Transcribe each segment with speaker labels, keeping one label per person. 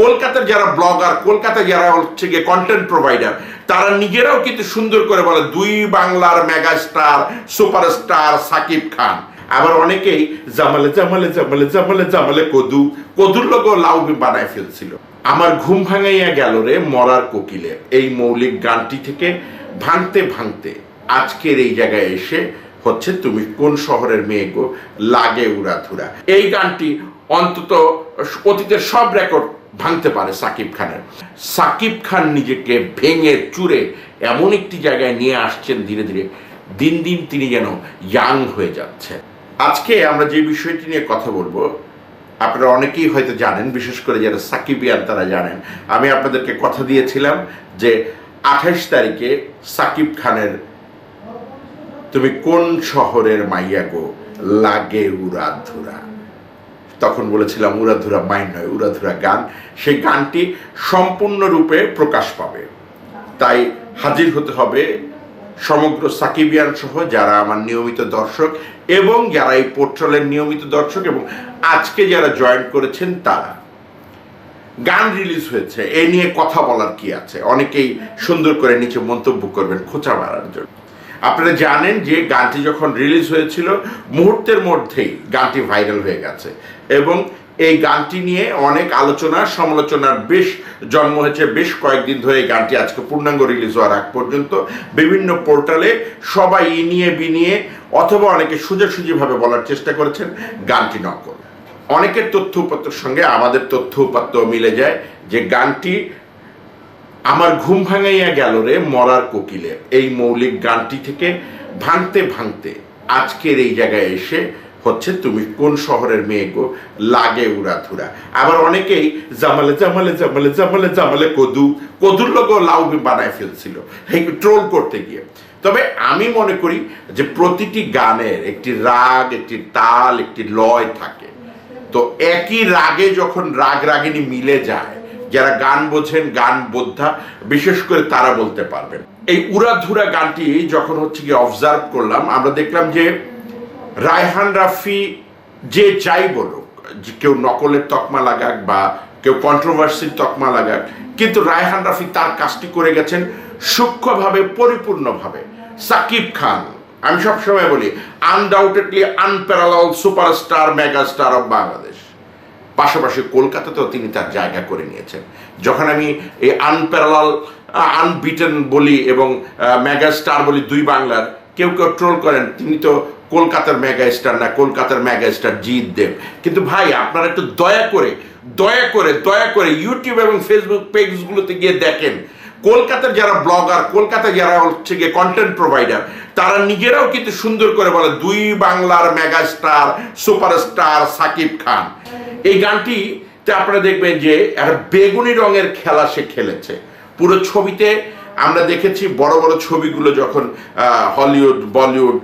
Speaker 1: কলকাতার যারা ব্লগার, কলকাতার যারা হচ্ছে গিয়ে কন্টেন্ট প্রোভাইডার তারা নিজেরাও কিন্তু সুন্দর করে বলে, দুই বাংলার মেগাস্টার সুপারস্টার সাকিব খান। আবার অনেকেই, জামালে জামালে জামালে জামালে জামালে কদু। কদুর লোক লাউ বানায় ফেলছিল। আমার ঘুম ভাঙাইয়া গেল রে মরার কোকিলের এই মৌলিক গানটি থেকে ভাঙতে ভাঙতে আজকের এই জায়গায় এসে হচ্ছে, তুমি কোন শহরের মেয়ে গো? লাগে উড়াধুরা। এই গানটি অন্তত অতীতের সব রেকর্ড ভাঙতে পারে সাকিব খানের। সাকিব খান নিজেকে ভেঙে চুরে এমন একটি জায়গায় নিয়ে আসছেন ধীরে ধীরে। দিন দিন তিনি যেন ইয়াং হয়ে যাচ্ছে আজকে আমরা যে বিষয়টি নিয়ে কথা বলব, আপনারা অনেকেই হয়তো জানেন, বিশেষ করে যারা সাকিবিয়ান তারা জানেন। আমি আপনাদেরকে কথা দিয়েছিলাম যে আঠাশ তারিখে সাকিব খানের তুমি কোন শহরের মাইয়া গো? লাগে উড়াধুরা। তখন বলেছিলাম, উড়াধুরা মাইন নয়, উড়াধুরা গান। সেই গানটি সম্পূর্ণরূপে প্রকাশ পাবে। তাই হাজির হতে হবে সমগ্র সাকিবিয়ান সহ, যারা আমার নিয়মিত দর্শক এবং যারা এই পোর্টালের নিয়মিত দর্শক এবং আজকে যারা জয়েন করেছেন তারা। গান রিলিজ হয়েছে, এ নিয়ে কথা বলার কি আছে? অনেকেই সুন্দর করে নিচে মন্তব্য করবেন খোঁচা মারার জন্য। আপনারা জানেন যে গানটি যখন রিলিজ হয়েছিল, মুহূর্তের মধ্যেই গানটি ভাইরাল হয়ে গেছে। এবং এই গানটি নিয়ে অনেক আলোচনা, সমালোচনার বেশ জন্ম হয়েছে বেশ কয়েকদিন ধরে এই গানটি আজকে পূর্ণাঙ্গ রিলিজ হওয়ার আগ পর্যন্ত। বিভিন্ন পোর্টালে সবাই ইনিয়ে বিনিয়ে অথবা অনেকে সোজাসুজিভাবে বলার চেষ্টা করেছেন, গানটি নকল অনেকের তথ্য উপাত্তর সঙ্গে আমাদের তথ্য উপাত্ত মিলে যায় যে গানটি আমার ঘুম ভাঙাইয়া গেল রে মরার কোকিলের এই মৌলিক গানটি থেকে ভাঙতে ভাঙতে আজকের এই জায়গায় এসে হচ্ছে তুমি কোন শহরের মেয়ে গো? লাগে উড়াধুরা। আবার অনেকেই জামালে জামালে জামালে জামালে জামালে কদু, কদুর লোক লাউ বানায় ফেলছিল। ট্রোল করতে গিয়ে। তবে আমি মনে করি যে প্রতিটি গানের একটি রাগ, একটি তাল, একটি লয় থাকে। তো একই রাগে যখন রাগ রাগিনী মিলে যায় যারা গান বোঝেন, গান বোদ্ধা, বিশেষ করে তারা বলতে পারবেন। এই উড়াধুরা গানটি যখন হচ্ছে গিয়ে অবজার্ভ করলাম, আমরা দেখলাম যে রায়হান রাফি যে যাই বলুক কেউ নকলের তকমা লাগাক বা কেউ কন্ট্রোভার্সির তকমা লাগাক, কিন্তু রায়হান রাফি তার কাজটি করে গেছেন সূক্ষ্মভাবে, পরিপূর্ণভাবে। সাকিব খান, আমি সবসময় বলি undoubtedly unparalleled superstar megastar of Bangladesh পাশাপাশি কলকাতাতেও তিনি তার জায়গা করে নিয়েছেন। যখন আমি এই আনপ্যারাল আনবিটেন বলি এবং মেগা স্টার বলি দুই বাংলার, কেউ কেউ ট্রোল করেন, তিনি তো কলকাতার মেগা স্টার না, কলকাতার মেগা স্টার জিৎ দেব। কিন্তু ভাই, আপনারা একটু দয়া করে দয়া করে দয়া করে ইউটিউব এবং ফেসবুক পেজগুলোতে গিয়ে দেখেন। কলকাতার যারা ব্লগার, কলকাতার যারা হচ্ছে গিয়ে কন্টেন্ট প্রোভাইডার তারা নিজেরাও কিন্তু সুন্দর করে বলে, দুই বাংলার মেগাস্টার সুপারস্টার সাকিব খান। এই গানটিতে আপনারা দেখবেন যে একটা বেগুনি রঙের খেলা সে খেলেছে। পুরো ছবিতে আমরা দেখেছি বড় বড় ছবিগুলো যখন হলিউড, বলিউড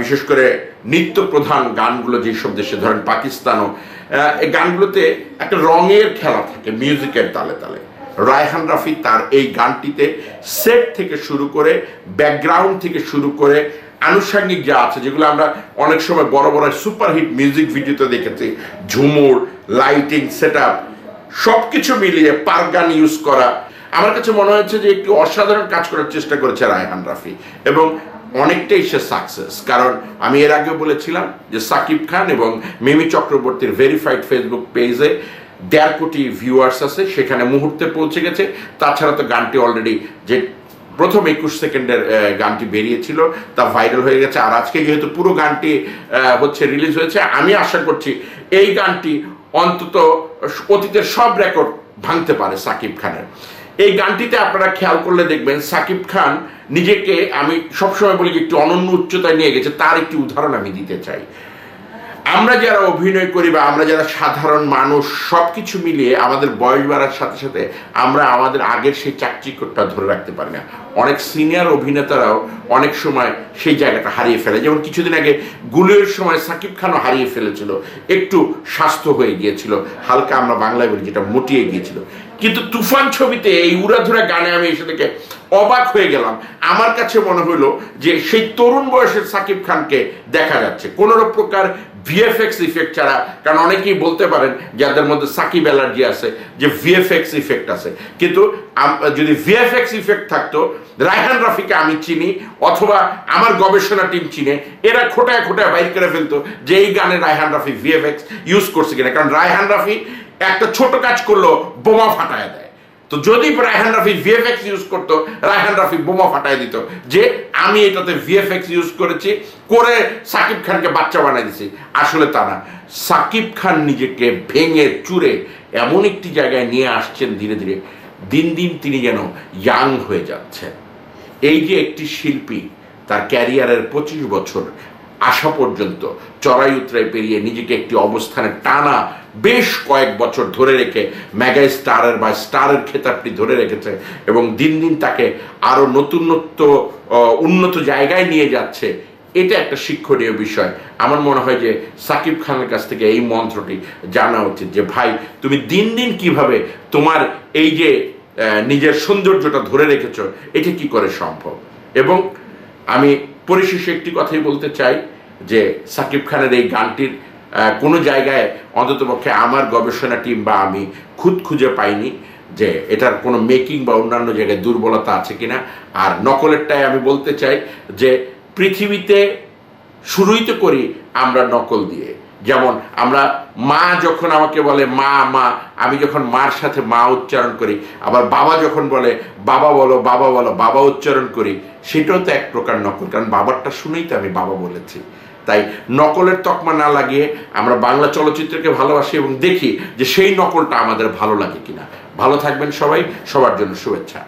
Speaker 1: বিশেষ করে নিত্য প্রধান গানগুলো যেসব দেশে, ধরেন পাকিস্তানও এই গানগুলোতে একটা রঙের খেলা থাকে মিউজিকের তালে তালে। রায়হান রাফি তার এই গানটিতে সেট থেকে শুরু করে ব্যাকগ্রাউন্ড থেকে শুরু করে আনুষঙ্গিক যা আছে, যেগুলো আমরা অনেক সময় বড় বড় সুপারহিট মিউজিক ভিডিওতে দেখেছি। ঝুমুর লাইটিং সেট আপ সব কিছু মিলিয়ে পার গান ইউজ করা। আমার কাছে মনে হয়েছে যে একটি অসাধারণ কাজ করার চেষ্টা করেছে রায়হান রাফি এবং অনেকটাই সে সাকসেস কারণ আমি এর আগেও বলেছিলাম যে সাকিব খান এবং মিমি চক্রবর্তীর ভেরিফাইড ফেসবুক পেজে দেড় কোটি ভিউয়ার্স আছে, সেখানে মুহূর্তে পৌঁছে গেছে। তাছাড়া তো গানটি অলরেডি যে প্রথম একুশ সেকেন্ডের গানটি বেরিয়েছিল, তা ভাইরাল হয়ে গেছে। আর আজকে যেহেতু পুরো গানটি হচ্ছে রিলিজ হয়েছে, আমি আশা করছি এই গানটি অন্তত অতীতের সব রেকর্ড ভাঙতে পারে সাকিব খানের। এই গানটিতে আপনারা খেয়াল করলে দেখবেন, সাকিব খান নিজেকে আমি সবসময় বলি একটু অনন্য উচ্চতায় নিয়ে গেছে, তার একটি উদাহরণ আমি দিতে চাই। আমরা যারা অভিনয় করি বা আমরা যারা সাধারণ মানুষ সব কিছু মিলিয়ে আমাদের বয়স বাড়ার সাথে সাথে আমরা আমাদের আগের সেই চাকচিকটা ধরে রাখতে পারি না। অনেক সিনিয়র অভিনেতারাও অনেক সময় সেই জায়গাটা হারিয়ে ফেলে। যেমন কিছুদিন আগে গুলির সময় সাকিব খানও হারিয়ে ফেলেছিল। একটু স্বাস্থ্য হয়ে গিয়েছিল। হালকা আমরা বাংলায় বলি যেটা মুটিয়ে গিয়েছিল। কিন্তু তুফান ছবিতে এই উড়াধুরা গানে আমি এসে থেকে অবাক হয়ে গেলাম। আমার কাছে মনে হলো যে সেই তরুণ বয়সের সাকিব খানকে দেখা যাচ্ছে। কোনো প্রকার ভিএফএক্স ইফেক্ট ছাড়া, কারণ অনেকেই বলতে পারেন যাদের মধ্যে সাকিব অ্যালার্জি আছে যে ভিএফএক্স ইফেক্ট আছে। কিন্তু যদি ভিএফএক্স ইফেক্ট থাকতো, রায়হান রাফিকে আমি চিনি, অথবা আমার গবেষণা টিম চিনে, এরা খোটায় খোটায় বাইর করে ফেলতো যে এই গানে রায়হান রাফি ভিএফএক্স ইউজ করছে কিনা। কারণ রায়হান রাফি একটা ছোট কাজ করল, বোমা ফাটায় দেয়। তো যদি রায়হান রাফি ভিএফএক্স ইউজ করতো, রায়হান রাফি বোমা ফাটায় দিত। যে আমি এটাতে ভিএফএক্স ইউজ করেছি, করে সাকিব খানকে বাচ্চা বানাই দিছি। আসলে তা না। সাকিব খান নিজেকে ভেঙে চুরে এমন একটি জায়গায় নিয়ে আসছেন ধীরে ধীরে। দিন দিন তিনি যেন ইয়াং হয়ে যাচ্ছেন। এই যে একটি শিল্পী, তার ক্যারিয়ারের পঁচিশ বছর আসা পর্যন্ত চড়াই উতরাই পেরিয়ে নিজেকে একটি অবস্থানে টানা বেশ কয়েক বছর ধরে রেখে মেগা স্টারের বা স্টারের খেতাবটি ধরে রেখেছে এবং দিন দিন তাকে আরও নতুনত্ব উন্নত জায়গায় নিয়ে যাচ্ছে। এটা একটা শিক্ষণীয় বিষয়। আমার মনে হয় যে সাকিব খানের কাছ থেকে এই মন্ত্রটি জানা উচিত যে, ভাই, তুমি দিন দিন কীভাবে তোমার এই যে নিজের সৌন্দর্যটা ধরে রেখেছো, এটা কি করে সম্ভব? এবং আমি পরিশেষে একটি কথাই বলতে চাই যে সাকিব খানের এই গানটির কোনো জায়গায় অন্ততপক্ষে আমার গবেষণা টিম বা আমি খুদ খুঁজে পাইনি যে এটার কোনো মেকিং বা অন্যান্য জায়গায় দুর্বলতা আছে কিনা। আর নকলেরটাই আমি বলতে চাই যে পৃথিবীতে শুরুই তো করি আমরা নকল দিয়ে। যেমন আমরা মা যখন আমাকে বলে, মা মা, আমি যখন মার সাথে মা উচ্চারণ করি, আবার বাবা যখন বলে, বাবা বলো বাবা বলো, বাবা উচ্চারণ করি, সেটাও তো এক প্রকার নকল, কারণ বাবারটা শুনেই তো আমি বাবা বলেছি। তাই নকলের তকমা না লাগিয়ে আমরা বাংলা চলচ্চিত্রকে ভালোবাসি এবং দেখি যে সেই নকলটা আমাদের ভালো লাগে কিনা। ভালো থাকবেন সবাই, সবার জন্য শুভেচ্ছা।